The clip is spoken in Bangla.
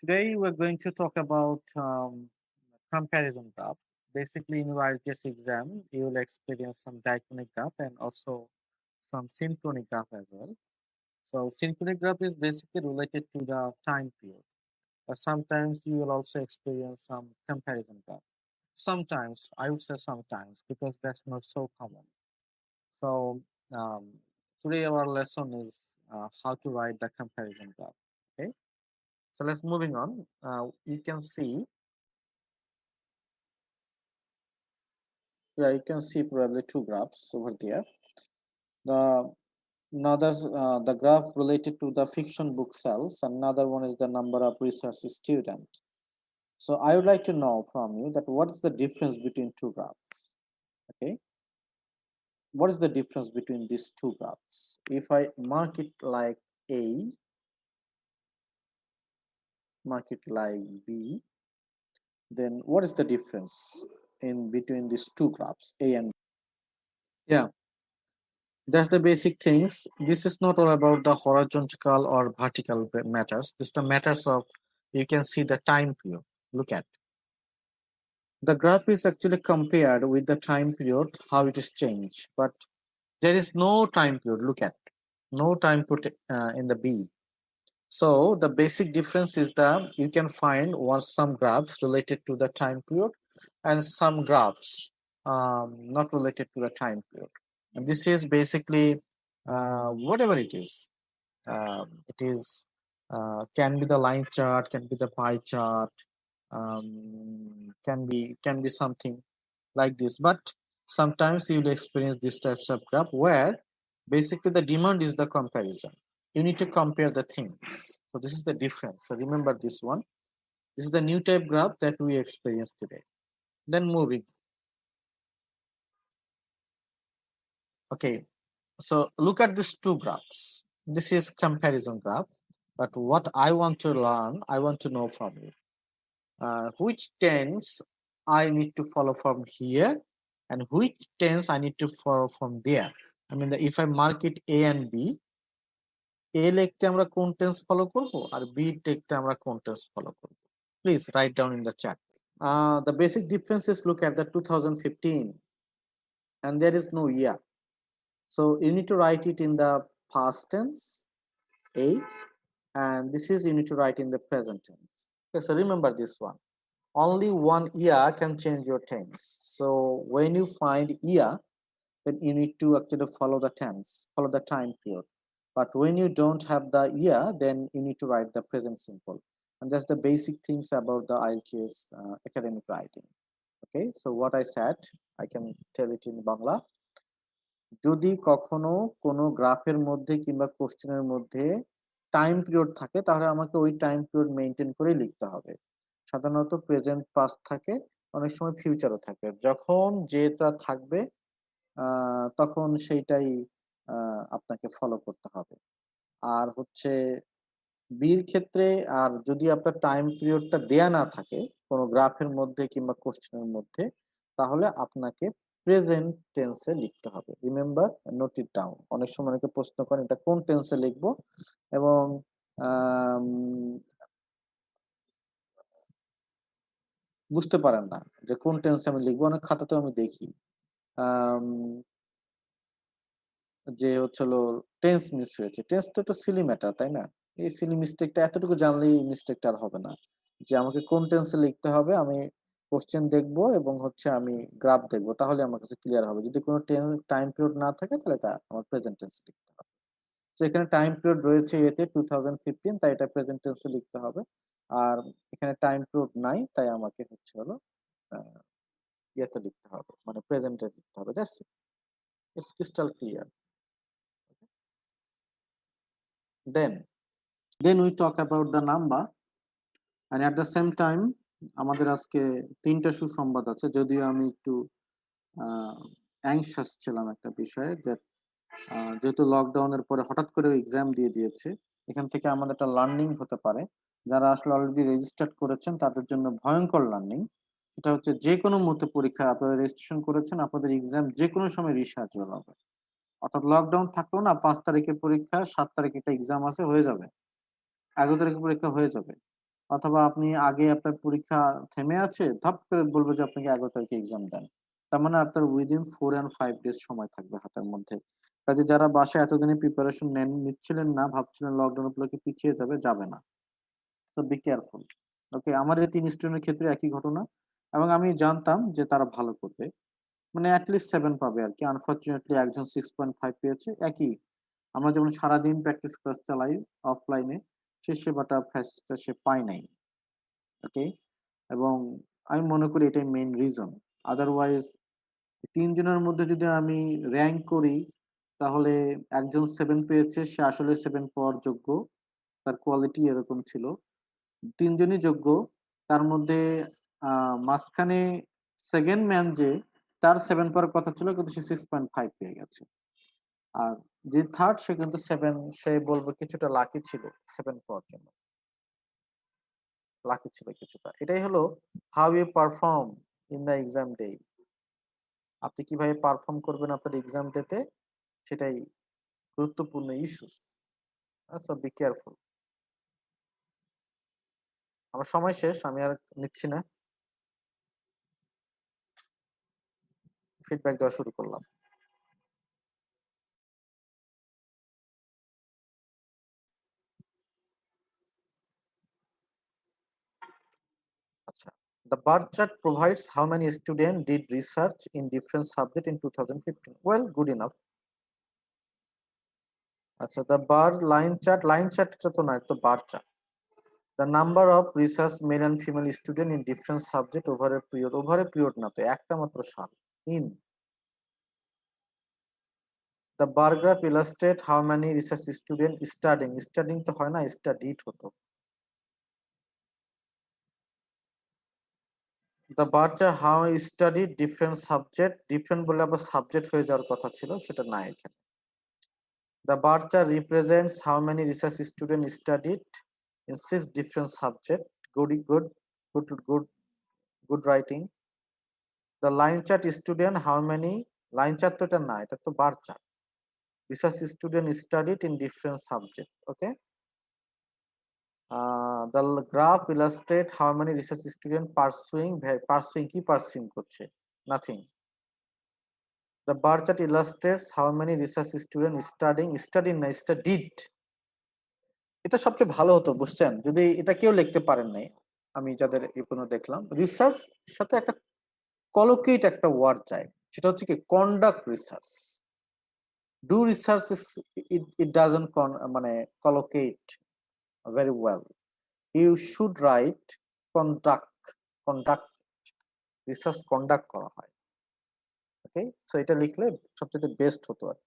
Today we're going to talk about um, comparison graph. Basically, in your IELTS exam, you will experience some diachronic graph and also some synchronic graph as well. So synchronic graph is basically related to the time period. But sometimes you will also experience some comparison graph. Sometimes, I would say sometimes, because that's not so common. So um, today our lesson is uh, how to write the comparison graph. So let's moving on. Uh, you can see. Yeah, you can see probably two graphs over there. The another uh, the graph related to the fiction book sales. Another one is the number of research student. So I would like to know from you that what is the difference between two graphs? Okay. What is the difference between these two graphs? If I mark it like A, mark it like B, then what is the difference in between these two graphs, A and B? Yeah, that's the basic things. This is not all about the horizontal or vertical matters. This is the matters of, you can see the time period. Look at. The graph is actually compared with the time period, how it is changed. But there is no time period, look at. No time put uh, in the B. So the basic difference is that you can find one some graphs related to the time period and some graphs um, not related to the time period. And this is basically uh, whatever it is. Um, it is uh, can be the line chart, can be the pie chart, um, can be can be something like this. But sometimes you will experience these types of graph where basically the demand is the comparison. You need to compare the things. So this is the difference. So remember this one. This is the new type graph that we experience today. Then moving. Okay, so look at these two graphs. This is comparison graph. But what I want to learn, I want to know from you. Uh, which tense I need to follow from here and which tense I need to follow from there. I mean, if I mark it A and B, A লিখতে আমরা কোন টেন্স ফলো করব আর বি লিখতে আমরা কোন টেন্স ফলো করব please write down in the chat the basic differences look at the 2015 and there is no year so you need to write it in the past tense a and this is you need to write in the present tense okay so remember this one only one year can change your tense. So when you find year, then you need to actually follow the tense, follow the time period. But when you don't have the year, then you need to write the present simple. And that's the basic things about the IELTS uh, academic writing. Okay, so what I said, I can tell it in Bangla. যদি কখনো কোনো গ্রাফের মধ্যে কিংবা কোশ্চেনের মধ্যে টাইম পিরিয়ড থাকে তাহলে আমাকে ওই টাইম পিরিয়ড মেনটেন করে লিখতে হবে সাধারণত প্রেজেন্ট পাস্ট থাকে অনেক সময় ফিউচারও থাকে যখন যেটা থাকবে তখন সেইটাই আপনাকে ফলো করতে হবে। আর হচ্ছে বির ক্ষেত্রে আর যদি আপনার টাইম পিরিয়ডটা দেয়া না থাকে, কোনো গ্রাফের মধ্যে কিংবা কোশ্চেনের মধ্যে, তাহলে আপনাকে প্রেজেন্ট টেন্সে লিখতে হবে। রিমেম্বার নোট ইট ডাউন অনেক সময় অনেকে প্রশ্ন করেন, এটা কোন টেন্সে লিখব? এবং বুঝতে পারেন না যে কোন টেন্সে আমি লিখব। অনেক খাতাতে আমি দেখি। যে হচ্ছিল টেন্স মিস হয়েছে। টেন্স তো একটা সিলি ম্যাটার তাই না? এই সিলি মিস্টেকটা এতটুকু জানলেই মিস্টেকটা আর হবে না। যে আমাকে কোন টেন্সে লিখতে হবে, আমি কোশ্চেন দেখব এবং হচ্ছে আমি গ্রাফ দেখব, তাহলে আমার কাছে ক্লিয়ার হবে। যদি কোনো টাইম পিরিয়ড না থাকে, তাহলে এটা আমার প্রেজেন্ট টেন্সে লিখতে হবে। তো এখানে টাইম পিরিয়ড রয়েছে এতে টু থাউজেন্ড ফিফটিন তাই এটা প্রেজেন্ট টেন্সে লিখতে হবে। আর এখানে টাইম পিরিয়ড নাই, তাই আমাকে হচ্ছে হলো ইয়েতে লিখতে হবে মানে প্রেজেন্টে লিখতে হবে that's it's crystal clear then then we talk about the number and at the same time আমাদের আজকে তিনটা সুসংবাদ আছে। যদিও আমি একটু অ্যাংশাস ছিলাম একটা বিষয়ে দ্যাট যেহেতু লকডাউনের পরে হঠাৎ করে এক্সাম দিয়ে দিয়েছে, এখান থেকে আমাদের একটা লার্নিং হতে পারে। যারা আসলে অলরেডি রেজিস্টার্ড করেছেন, তাদের জন্য ভয়ঙ্কর লার্নিং এটা হচ্ছে যে কোনো মুহূর্তে পরীক্ষা, আপনারা রেজিস্ট্রেশন করেছেন, আপনাদের এক্সাম যে কোনো সময় রিসার্চ হবে অর্থাৎ লকডাউন থাকল না পাঁচ তারিখের পরীক্ষা, সাত তারিখে একটা এক্সাম আছে, হয়ে যাবে। এগারো তারিখের পরীক্ষা হয়ে যাবে। অথবা আপনি আগে আপনার পরীক্ষা থেমে আছে, ধপ করে বলবে যে আপনাকে এগারো তারিখে এক্সাম দেন। তার মানে আপনার within four and five days সময় থাকবে হাতের মধ্যে। কাজে যারা বাসায় এতদিনে প্রিপারেশন নেন, নিচ্ছিলেন না, ভাবছিলেন লকডাউন উপলক্ষে পিছিয়ে যাবে যাবে না। তো বি কেয়ারফুল ওকে আমার এই তিন স্টুডেন্টের ক্ষেত্রে একই ঘটনা। এবং আমি জানতাম যে তারা ভালো করবে। মানে অ্যাটলিস্ট সেভেন পাবে আর কি আনফর্চুনেটলি একজন সিক্স পয়েন্ট ফাইভ পেয়েছে। একই, আমরা যেমন সারাদিন প্র্যাকটিস ক্লাস চালাই অফলাইনে সে সেবাটা ফ্যাসিলিটিটা সে পায় নাই। ওকে এবং আমি মনে করি এটাই মেন রিজন আদারওয়াইজ তিনজনের মধ্যে যদি আমি র্যাঙ্ক করি, তাহলে একজন সেভেন পেয়েছে, সে আসলে সেভেন পাওয়ার যোগ্য। তার কোয়ালিটি এরকম ছিল। তিনজনই যোগ্য। তার মধ্যে মাঝখানে সেকেন্ড ম্যান যে তার সেভেন পাওয়ার কথা ছিল, কিন্তু সে সিক্স পয়েন্ট ফাইভ পেয়ে গেছে। আর যে থার্ড সে কিন্তু সেভেন সে বলব কিছুটা লাকি ছিল সেভেন পাওয়ার জন্য। লাকি ছিল কিছুটা। এটাই হলো how you perform in the exam day আপনি কীভাবে পারফর্ম করবেন আপনার এক্সাম ডেতে সেটাই গুরুত্বপূর্ণ ইস্যুস সো বি কেয়ারফুল আমার সময় শেষ, আমি আর নিচ্ছি না। ফিডব্যাক দেওয়া শুরু করলাম আচ্ছা The bar chart provides how many students did research in different subject in 2015. Well, good enough. আচ্ছা the bar line chart line chart টা তো না তো bar chart. The number of research male and female student in different subject over a period over a period না তো একটা মাত্র সাল in The bar graph illustrate how many research student studying studying তো হয় না studied হতো The bar chart how I studied different subject different বলে আবার সাবজেক্ট হয়ে যাওয়ার কথা ছিল সেটা না এখানে The bar chart represents how many research student studied in six different subject good good good good good writing The line chart student how many line chart তো এটা না এটা তো বার chart research student studied in different subject okay uh, the graph illustrate how many research student pursuing pursuing কি pursuing করছে nothing the bar chart illustrates how many research student studying studying না studied এটা সবচেয়ে ভালো হতো বুঝছেন যদি এটা কেউ লিখতে পারেন নাই আমি যাদের এই দেখলাম রিসার্চ সাথে একটা কলোকেট একটা ওয়ার্ড চাই, সেটা হচ্ছে কি conduct research do research it it doesn't মানে collocate very well you should write conduct conduct research conduct করা হয়। ওকে সো এটা লিখলে সবচেয়ে বেস্ট হতো আর।